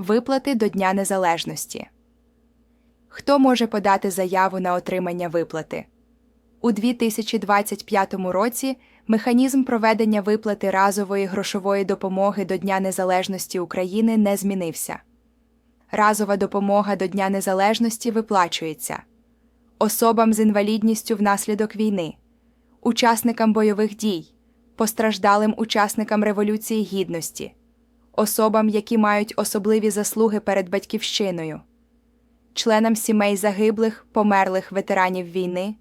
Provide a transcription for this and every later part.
Виплати до Дня Незалежності. Хто може подати заяву на отримання виплати? У 2025 році механізм проведення виплати разової грошової допомоги до Дня Незалежності України не змінився. Разова допомога до Дня Незалежності виплачується особам з інвалідністю внаслідок війни, учасникам бойових дій, постраждалим учасникам Революції Гідності, особам, які мають особливі заслуги перед батьківщиною, членам сімей загиблих, померлих ветеранів війни,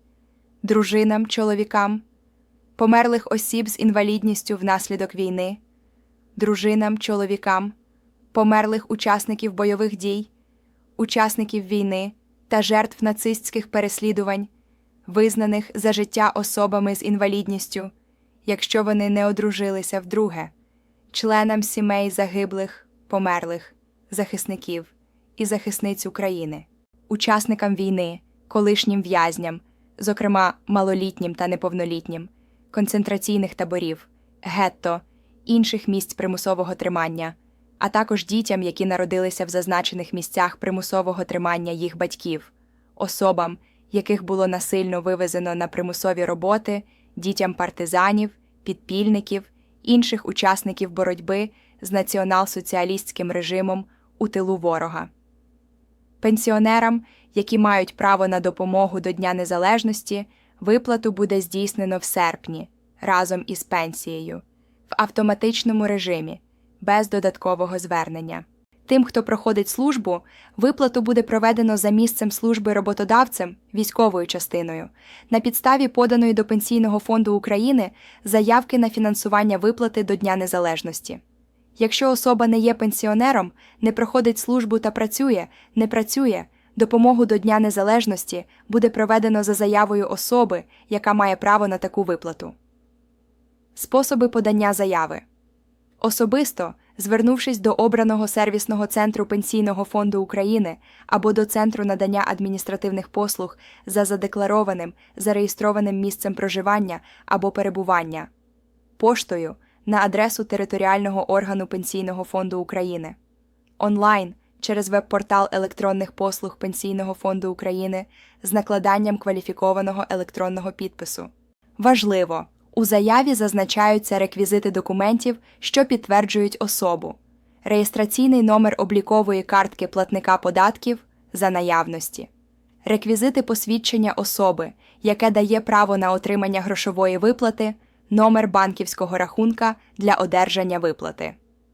дружинам, чоловікам, померлих осіб з інвалідністю внаслідок війни, дружинам, чоловікам, померлих учасників бойових дій, учасників війни та жертв нацистських переслідувань, визнаних за життя особами з інвалідністю, якщо вони не одружилися вдруге, членам сімей загиблих, померлих, захисників і захисниць України, учасникам війни, колишнім в'язням, зокрема малолітнім та неповнолітнім, концентраційних таборів, гетто, інших місць примусового тримання, а також дітям, які народилися в зазначених місцях примусового тримання їх батьків, особам, яких було насильно вивезено на примусові роботи, дітям партизанів, підпільників, інших учасників боротьби з націонал-соціалістським режимом у тилу ворога. Пенсіонерам, які мають право на допомогу до Дня Незалежності, виплату буде здійснено в серпні разом із пенсією в автоматичному режимі без додаткового звернення. Тим, хто проходить службу, виплату буде проведено за місцем служби роботодавцем військовою частиною на підставі поданої до Пенсійного фонду України заявки на фінансування виплати до Дня Незалежності. Якщо особа не є пенсіонером, не проходить службу та працює, не працює, допомогу до Дня Незалежності буде проведено за заявою особи, яка має право на таку виплату. Способи подання заяви особисто звернувшись до обраного сервісного центру Пенсійного фонду України або до Центру надання адміністративних послуг за задекларованим зареєстрованим місцем проживання або перебування, поштою на адресу територіального органу Пенсійного фонду України, онлайн через веб-портал електронних послуг Пенсійного фонду України з накладанням кваліфікованого електронного підпису. Важливо! У заяві зазначаються реквізити документів, що підтверджують особу, реєстраційний номер облікової картки платника податків за наявності, реквізити посвідчення особи, яке дає право на отримання грошової виплати, номер банківського рахунка для одержання виплати.